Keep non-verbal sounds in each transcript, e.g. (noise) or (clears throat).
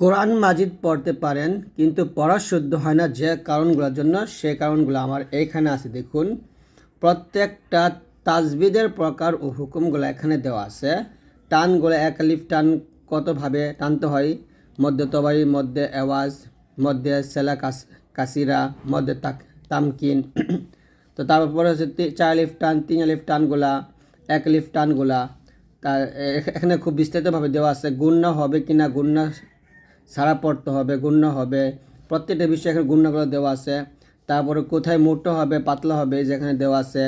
কোরআন মাজিদ পড়তে পারেন, কিন্তু পড়া শুদ্ধ হয় না যে কারণগুলোর জন্য। সে কারণগুলো আমার এখানে আছে, দেখুন। প্রত্যেকটা তাজবিদের প্রকার ও হুকুমগুলো এখানে দেওয়া আছে। টানগুলো এক লিফ টান কতভাবে টানতে হয়? মধ্যে তবারি, মধ্যে আওয়াজ মধ্যে সেলা কাস, কাসিরা, মধ্যে তাক, তামকিন। (clears throat) তো তারপরে হচ্ছে তি- চার লিফ টান, তিন লিফ টানগুলা, এক লিফ টানগুলা। তার এখানে খুব বিস্তারিতভাবে দেওয়া আছে গুণনা হবে কি না গুণনা সারা পড়তে হবে, গুণ্য হবে। প্রত্যেকটা বিষয়ে এখানে গুণ্যগুলো দেওয়া আছে। তারপরে কোথায় মোটো হবে, পাতলা হবে যেখানে দেওয়া আছে।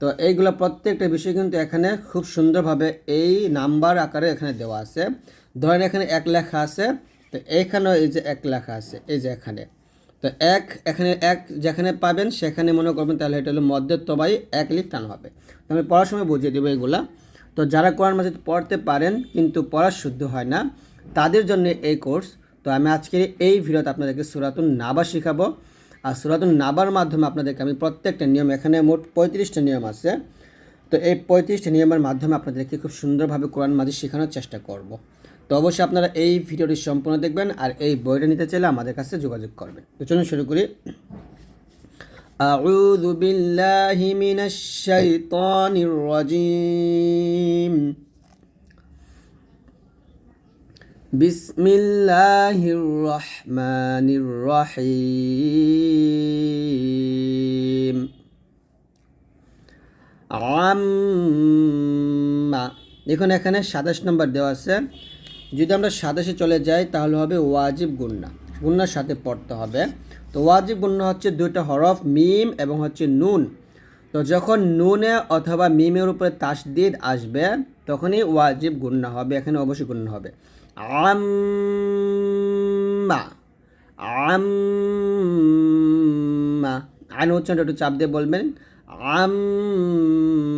তো এইগুলো প্রত্যেকটা বিষয় কিন্তু এখানে খুব সুন্দরভাবে এই নাম্বার আকারে এখানে দেওয়া আছে। ধরেন এখানে এক লেখা আছে, তো এইখানেও এই যে এক লেখা আছে, এই যে এখানে। তো এক, এখানে এক যেখানে পাবেন সেখানে মনে করবেন তাহলে এটা হলো মধ্যের তবাই এক লিখ টান হবে আমি পড়ার সময় বুঝিয়ে দেবো এগুলা। তো যারা কোরআন মাজিদ পড়তে পারেন কিন্তু পড়া শুদ্ধ হয় না তাদের জন্য এই কোর্স তো আমি আজকের এই ভিডিওতে আপনাদেরকে সুরাতুন নাবা শেখাবো আর সুরাতুন নাবার মাধ্যমে আপনাদেরকে আমি প্রত্যেকটা নিয়ম এখানে মোট পঁয়ত্রিশটা নিয়ম আছে তো এই পঁয়ত্রিশটা নিয়মের মাধ্যমে আপনাদেরকে খুব সুন্দরভাবে কোরআন মাজিদ শেখানোর চেষ্টা করব তো অবশ্যই আপনারা এই ভিডিওটি সম্পূর্ণ দেখবেন আর এই বইটা নিতে চাইলে আমাদের কাছে যোগাযোগ করবেন তো চলুন শুরু করি أعوذ بالله من الشيطان الرجيم বিসমিল্লাহির রহমানির রহিম আম্মা। দেখুন, এখানে সাতাশ নম্বর দেওয়া আছে। যদি আমরা সাতাশে চলে যাই, তাহলে হবে ওয়াজিব গুন্না। গুন্নার সাথে পড়তে হবে। তো ওয়াজিব গুন্না হচ্ছে দুইটা হরফ, মিম এবং হচ্ছে নুন। তো যখন নুনে অথবা মিমের উপরে তাসদিদ আসবে, তখনই ওয়াজিব গুন্না হবে। এখানে অবশ্যই গুন্না হবে। আম্মা আম্মা। আইন উচ্চারণটা একটু চাপ দিয়ে বলবেন। আম্মা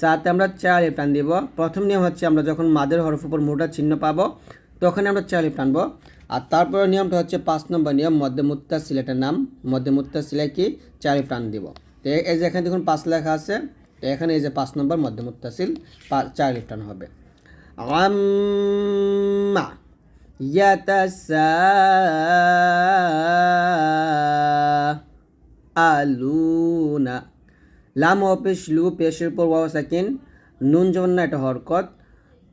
সাথে আমরা চার টান দিব। প্রথম নিয়ম হচ্ছে আমরা যখন মাদের হরফ উপর মোটা চিহ্ন পাবো তখন আমরা চার টানবো আর তারপরে নিয়মটা হচ্ছে পাঁচ নম্বর নিয়ম, মধ্যে মুত্তাসিল এটার নাম। মধ্যে মুত্তাসিলে কি? চার টান দিব। তো এই যে এখানে দেখুন পাঁচ লেখা আছে। তো এখানে এই যে পাঁচ নম্বর মধ্যে মুত্তাসিল পা- চার লিপ টান হবে। আম্মা আলুনা লাম পেশ লু পেশের পর ওয়াও সাকিন, নুন যখন না এটা হরকত।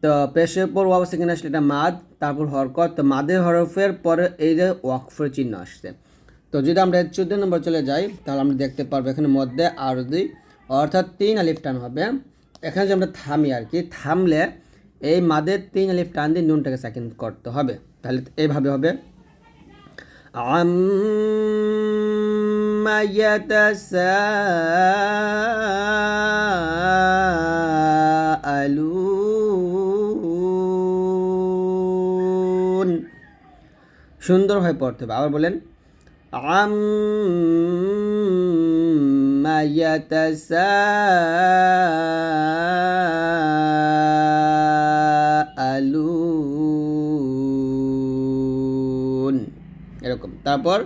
তো পেশের পর ওয়াও সাকিন আসলে এটা মাদ, তারপর হরকত। তো মাদের হরফের পরে এই যে ওয়াকফের চিহ্ন আসছে। তো যদি আমরা চোদ্দ নম্বর চলে যাই তাহলে আমরা দেখতে পারবো এখানে মধ্যে আর দুই অর্থাৎ তিন আলিফ টান হবে এখানে যে আমরা থামি আর কি থামলে এই মাদের তিন আলিফ টান দিয়ে নুনটাকে সাকিন করতে হবে তাহলে এইভাবে হবে عما يتساءلون সুন্দরভাবে পড়তে হবে আবার বলেন عما يتساءلون এরকম তারপর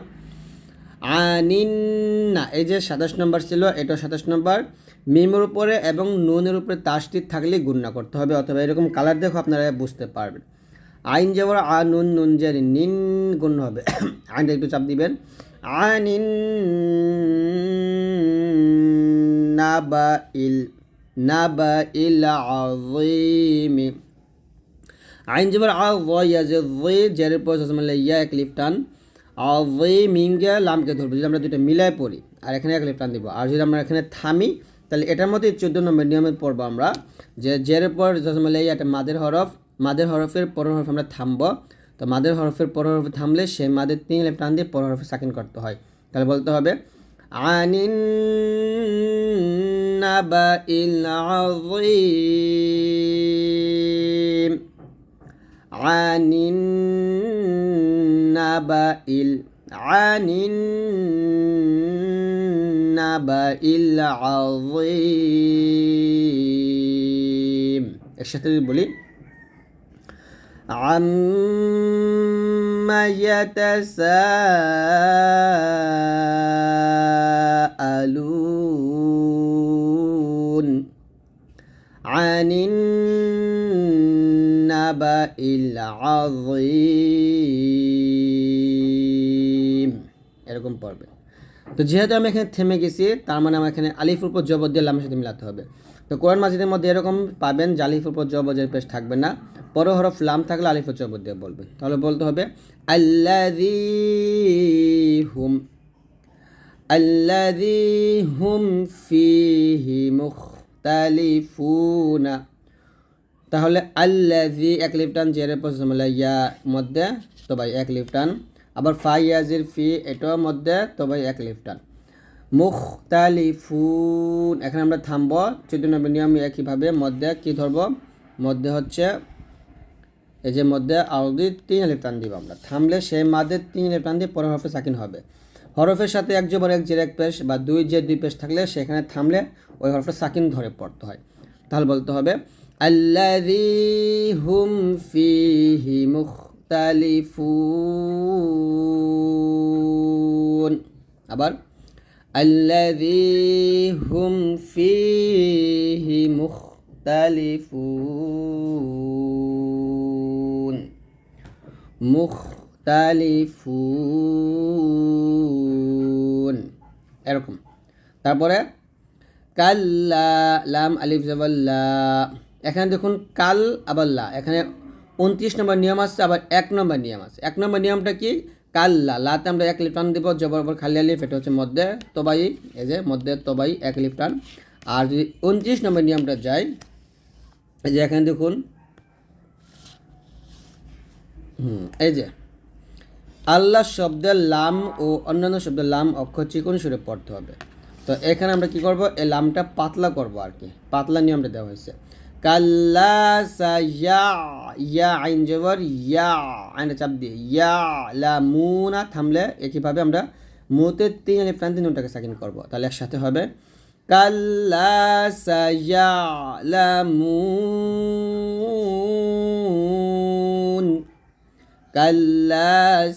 আনিন্না এই যে সাতাশ নম্বর ছিল এটা সাতাশ নম্বর মিমের উপরে এবং নুনের উপরে তাসটির থাকলে গুণনা করতে হবে অথবা এরকম কালার দেখো আপনারা বুঝতে পারবেন আইন যাবার আ নুন নুন জারি নিন গুণ হবে। আইনটা একটু চাপ দিবেন। আনিন নাবা ইল নাবা ইল আযীমি। আইন যাবার আ ওয়া যে জেরের পর মানে ইয়া এক লিফটান ওয়ে মিমকে লামকে ধরবো, যদি আমরা দুটো মিলায় পড়ি, আর এখানে এক লিফটান দিব। আর যদি আমরা এখানে থামি, তাহলে এটার মধ্যে চোদ্দ নম্বর নিয়মে পড়ব আমরা, যে জেরের পর জজমালে একটা মাদের হরফ মাদের হরফের পর হরফ আমরা থামব। তো মাদের হরফের পর হরফ থামলে সে মাদের তিন লেফট টান দিয়ে পর হরফ সাকিন করতে হয়। তাহলে বলতে হবে, আনিন আনিন নাবাইল আনিন নাবাইল আযীম। একসাথে বলি عما يتساءلون عن النبأ العظيم এরকম পড়বে তো যেহেতু আমি এখানে থেমে গেছি, তার মানে আমার এখানে আলিফুর উপর জবর দিয়ে লামের সাথে মিলাতে হবে। তো কোরআন মাজিদের মধ্যে এরকম পাবেন যে আলিফুর উপর জবজের পেশ থাকবে না। পর হরফ লাম থাকলে আলিফুর জবর দিয়ে বলবেন তাহলে বলতে হবে, আল্লাযী হুম আল্লাযী হুম ফিহি মুখতালিফুনা। তাহলে আল্লাযী এক লিফটান জেরের পজিশন হলো ইয়া মধ্যে, তো ভাই এক লিফটান। আবার ফা ইয়াজির ফি, এটাও মধ্যে, তো ভাই এক লিফটান মুখতালিফুন, এখানে আমরা থামবো। চোদ্দ নম্বর নিয়ম একইভাবে মধ্যে কি ধরবো? মধ্যে হচ্ছে, এই যে মধ্যে আউদি তিন আলিফ দিব আমরা। থামলে সেই মাদের তিন আলিফ দিয়ে পরের হরফে সাকিন হবে। হরফের সাথে এক জবর, এক জের, এক পেশ বা দুই যে দুই পেশ থাকলে সেখানে থামলে ওই হরফে সাকিন ধরে পড়তে হয়। তাহলে বলতে হবে, আল্লাযী হুম ফিহি মুখতালিফুন আবার হুম ফিহি মুখতালিফুন। মুখতালিফুন। এরকম। তারপরে, কাল্লা, লাম, আলিফ, জাবাল্লা। এখানে দেখুন, কাল আবার লা এখানে উনত্রিশ নম্বর নিয়ম আছে আবার এক নম্বর নিয়ম আছে এক নম্বর নিয়মটা কি? কাল্লা। লাতে আমরা এক লিফটান দিব, জবর উপর খালি আলিফ এটা হচ্ছে মধ্যে তোবাই, এই যে মধ্যে তবাই, এক লিফটান আর যদি উনত্রিশ নম্বর নিয়মটা যায় এই যে এখানে দেখুন। হুম, এই যে। আল্লাহ শব্দের লাম ও অন্যান্য শব্দের লাম অক্ষর চিকন সুরে পড়তে হবে। তো এখানে আমরা কি করব? এই লামটা পাতলা করব আর কি। পাতলা নিয়মটা দেওয়া হয়েছে। ইয়া ইয়া চাপ ইয়া, লা থামলে একইভাবে আমরা মুতে তিন আলিফ টান নুনটাকে সাকিন করব। তাহলে একসাথে হবে। কাল্লা সাইয়া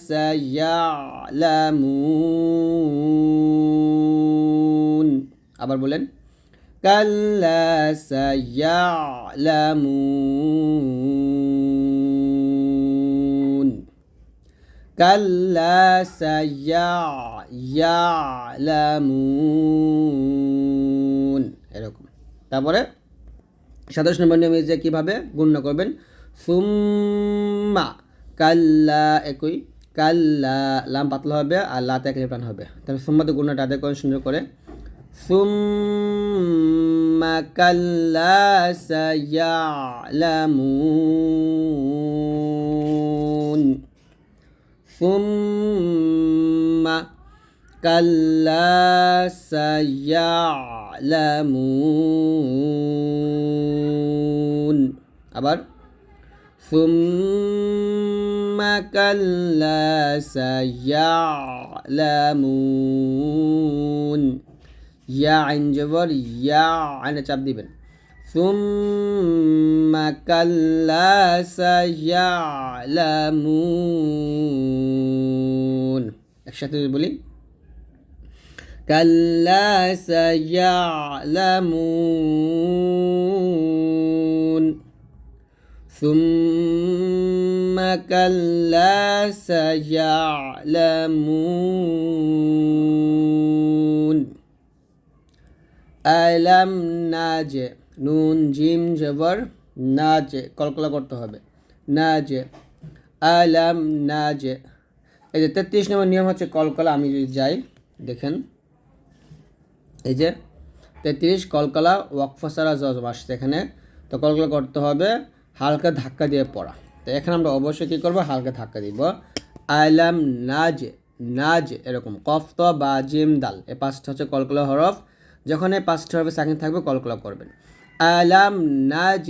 সাইয়া আবার বলেন। কাল্লা সায়ালামুন কাল্লা সায়ালামুন এরকম। তারপরে সাতাশ নম্বর নিয়মে যে কীভাবে গণ্য করবেন? সুম্মা কাল্লা একই, কাল্লা লাম পাতলা হবে আর লাতে এক লিপ্টান হবে। তাহলে সুম্মাতে গুণাটা আদায় করেন সুন্দর করে। সুম্মা কাল্লা সায়ালামুন সুম্মা কাল্লা সায়ালামুন আবার ثم كلا سيعلمون ইয়া আইন জবর ইয়া আইনে চাপ দিবেন ثم كلا سيعلمون একসাথে বলি كلا سيعلمون ثم كلا سيعلمون আলাম নাজে নুন, জিম, জবর নাজে কলকলা করতে হবে। নাজে আলাম নাজে এই যে তেত্রিশ নম্বর নিয়ম হচ্ছে কলকলা, আমি যদি যাই, দেখেন। এই যে, তেত্রিশ, কলকলা ওয়াকফাসারা জজম আসছে এখানে। তো কলকলা করতে হবে, হালকা ধাক্কা দিয়ে পড়া। তো এখানে আমরা অবশ্যই কী করব? হালকা ধাক্কা দিব। আলাম নাজ নাজ এরকম, কফ কফত বা, জিম, দাল। এই পাঁচটা হচ্ছে কলকলা হরফ। যখন পাঁচটা হরফে সাকিন থাকবে কলকলা করবেন। আলাম নাজ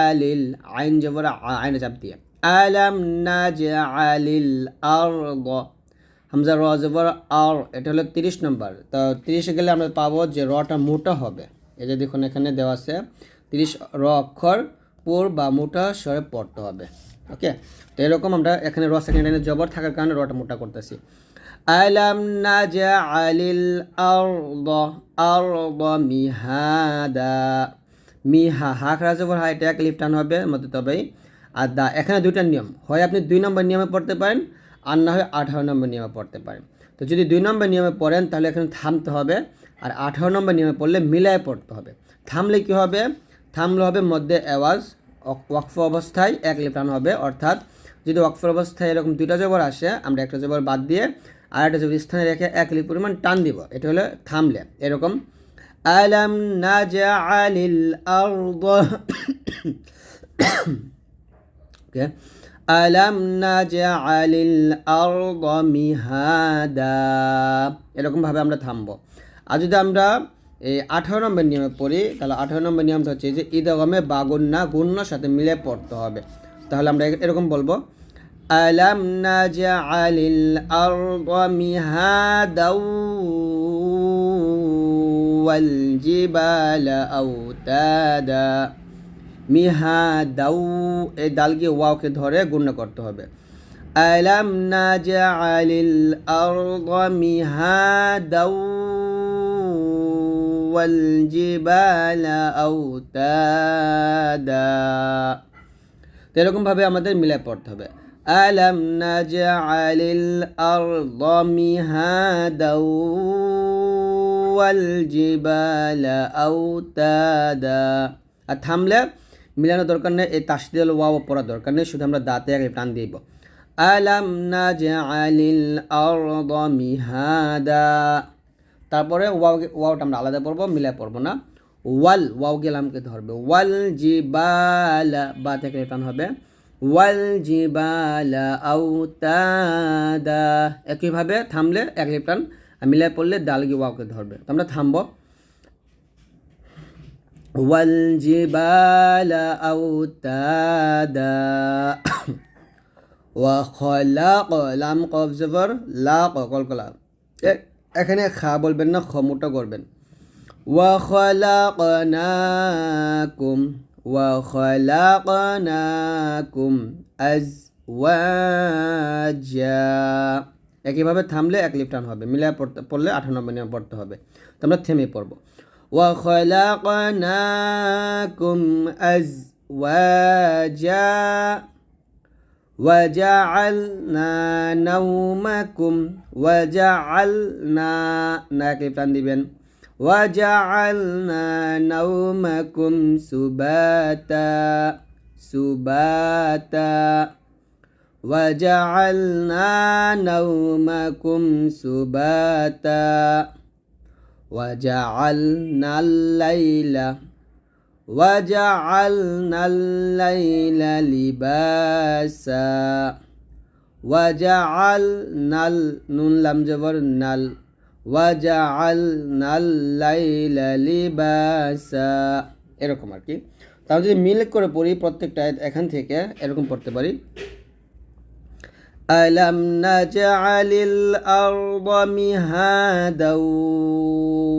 আলিল আইন জবর আইনে চাপ দিয়ে। আলাম নাজ আলিল আর হামজা র জবর আর, এটা হলো তিরিশ নম্বর। তো তিরিশে গেলে আমরা পাবো যে রটা মোটা হবে। এই যে দেখুন, এখানে দেওয়া আছে, তিরিশ র অক্ষর পোর বা মোটা স্বরে পড়তে হবে। ওকে? তো এরকম আমরা এখানে র সেকেন্ড লাইনে জবর থাকার কারণে রটা মোটা করতেছি। আলাম নাজা আলিল আরদ আরদ মিহাদা মি হা খারাজ ওভার হা, এটা এক টান হবে মতো তবেই। আর দা, এখানে দুইটা নিয়ম। হয় আপনি দুই নম্বর নিয়মে পড়তে পারেন, আর না হয় আঠারো নম্বর নিয়মে পড়তে পারেন। তো যদি দুই নম্বর নিয়মে পড়েন, তাহলে এখানে থামতে হবে, আর আঠারো নম্বর নিয়মে পড়লে মিলায় পড়তে হবে। থামলে কি হবে? থামলে হবে মধ্যে আওয়াজ ওয়াকফ অবস্থায় এক লিপ্টান হবে, অর্থাৎ যদি ওয়াকফ অবস্থায় এরকম দুইটা জবর আসে, আমরা একটা জবর বাদ দিয়ে আর একটা জবর স্থানে রেখে এক লিপ পরিমাণ টান দিব, এটা হলো থামলে। এরকম, আলাম নাজআলিল আরদ? (coughs) ওকে আলাম নাজআলিল আরদ মিহাদা? এরকমভাবে আমরা থামবো। আর যদি আমরা এই আঠারো নম্বর নিয়মে পড়ি, তাহলে আঠারো নম্বর নিয়মটা হচ্ছে যে ঈদগমে বা গুন্না গুন্নার সাথে মিলে পড়তে হবে। তাহলে আমরা এরকম বলব আলাম নাজআলিল আরদ মিহাদা ওয়াল জিবালা আওতাদা মিহাদাউ এই দালকে ওয়াওকে ধরে গুণ্য করতে হবে আলাম নাজআলিল আরদ মিহাদাউ والجبال أوتادا তো এরকমভাবে আমাদের মিলে পড়তে হবে নাজআলিল আরদ মিহাদাউ ওয়াল জিবালা আওতাদা আর থামলে মিলানোর দরকার নেই, এই তাসদিল ওয়াও পড়ার দরকার নেই, শুধু আমরা দাঁতে আগে টান দিব। আলাম নাজআলিল আরদ মিহাদা তারপরে ওয়াও, ওয়াওটা আমরা আলাদা পড়ব মিলাই পড়ব না। ওয়াল, ওয়াও গেলামকে ধরবে। ওয়াল জিবালা বা থেকে টান হবে। একইভাবে থামলে এক লিপটান মিলাই পড়লে দালগি ওয়াওকে ধরবে। তো আমরা থামবো। লা এখানে খা বলবেন না, খমুটা করবেন। ওয়া খলাকনাকুম ওয়া খলাকনাকুম আজওয়াজা একইভাবে থামলে এক লিফটান হবে মিলায় পড়তে পড়লে আঠারো নম্বর নিয়ম পড়তে হবে তো আমরা থেমে পড়বো ওয়া খলাকনাকুম আজওয়াজা وجعلنا نومكم وجعلنا নাকে প্রাণ দিবেন وجعلنا نومكم سباتا سباتا. وجعلنا نومكم سباتا. وجعلنا الليل وجعلنا الليل لباسا. وجعلنا نون لم جبر نال. وجعلنا الليل لباسا এরকম আর কি তাহলে যদি মিল করে পড়ি প্রত্যেকটা আয়াত এখান থেকে এরকম পড়তে পারি ألم نجعل الأرض مهادا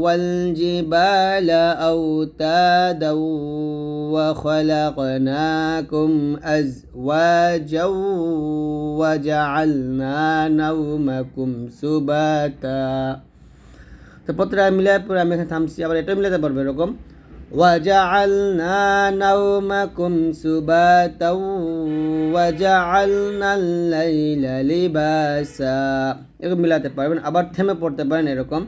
والجبال أوتادا وخلقناكم أزواجا وجعلنا نومكم سباتا তো প্রত্যেকটা মিলাই পরে আমি এখানে থামছি আবার এটাও মিলাতে পারবো এরকম وجعلنا نومكم سباتا وجعلنا الليل لباسا এরকম মিলাতে পারবেন আবার থেমে পড়তে পারেন এরকম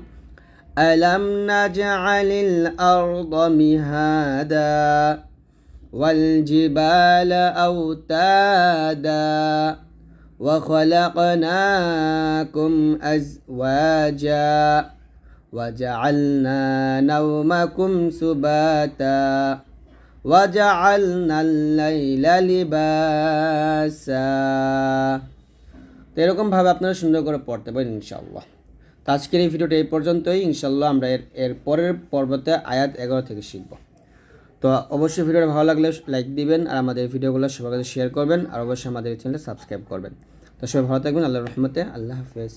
ألم نجعل الأرض مهادا والجبال أوتادا وخلقناكم أزواجا وجعلنا نومكم سباتا وجعلنا الليل لباسا তো এরকমভাবে আপনারা সুন্দর করে পড়তে পারেন ইনশাল্লাহ তো আজকের এই ভিডিওটা এই পর্যন্তই ইনশাল্লাহ আমরা এর এর পরের পর্বতে আয়াত এগারো থেকে শিখব তো অবশ্যই ভিডিওটা ভালো লাগলে লাইক দিবেন আর আমাদের ভিডিওগুলো সবার কাছে শেয়ার করবেন আর অবশ্যই আমাদের চ্যানেলটা সাবস্ক্রাইব করবেন তো সবাই ভালো থাকবেন আল্লাহ রহমতে আল্লাহ হাফেজ